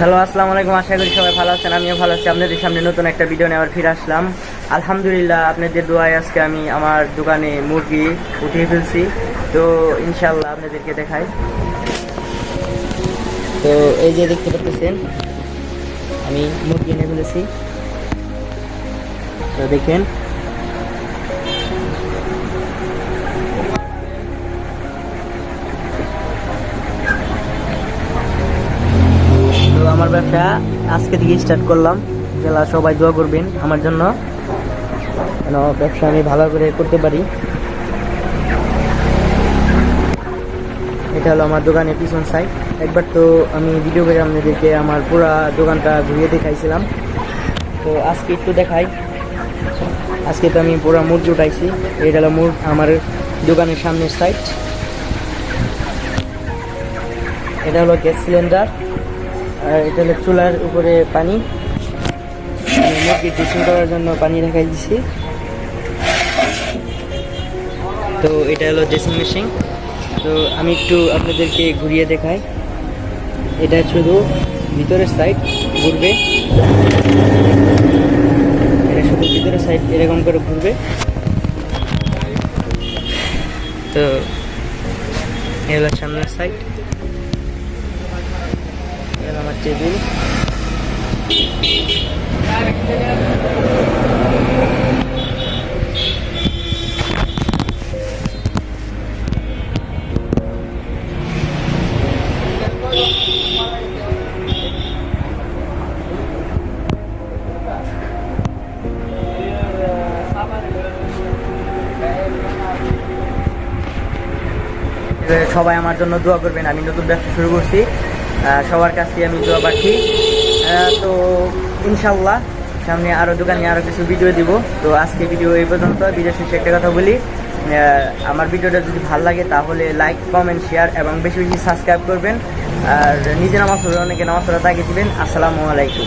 Hello, আসসালামু আলাইকুম। আশা করি সবাই ভালো আছেন, আমিও ভালো আছি। আপনাদের সামনে নতুন একটা ভিডিও আবার ফিরে আসলাম। আলহামদুলিল্লাহ, আপনাদের দোয়ায় আজকে আমি আমার দোকানে মুরগি উঠিয়ে ফেলছি। তো ইনশাল্লাহ আপনাদেরকে দেখাই। তো এই যে দেখতে পাচ্ছেন, আমি মুরগি এনে ফেলেছি। তো দেখেন তো আমার ব্যবসা আজকে থেকে স্টার্ট করলাম। জেলা সবাই দোয়া করবেন আমার জন্য। যেন ব্যবসা আমি ভালো করে করতে পারি। এটা হলো আমার দোকানের পিছন সাইড একবার তো আমি ভিডিও করে আপনাদেরকে আমার পুরা দোকানটা ঘুরিয়ে দেখাইছিলাম। তো আজকে একটু দেখাই। আজকে তো আমি পুরো মুরগি উঠাইছি। এটা হলো মুর আমার দোকানের সামনের সাইড এটা হলো গ্যাস সিলিন্ডার। আর এটা হলো চুলার উপরে পানি। মুরগি ড্রেসিং করার জন্য পানি রেখাই দিছি। তো এটা হলো ড্রেসিং মেশিন। তো আমি একটু আপনাদেরকে ঘুরিয়ে দেখাই। এটা শুধু ভিতরের সাইড ঘুরবে। এটা শুধু ভিতরের সাইড এরকম করে ঘুরবে। তো এই হলো সামনের সাইড আমার টেবিল। সবাই আমার জন্য দোয়া করবেন। আমি নতুন ব্যবসা শুরু করছি। সবার কাছে আমি দোয়া পাচ্ছি তো ইনশাল্লাহ সামনে আরও দোকানে আরও কিছু ভিডিও দিব। তো আজকে ভিডিও এই পর্যন্ত। ভিডিও শেষে একটা কথা বলি। আমার ভিডিওটা যদি ভালো লাগে তাহলে লাইক কমেন্ট শেয়ার এবং বেশি বেশি সাবস্ক্রাইব করবেন। আর নিজে নামাজ অনেকে নামাজ তাকে দিবেন। আসসালামু আলাইকুম।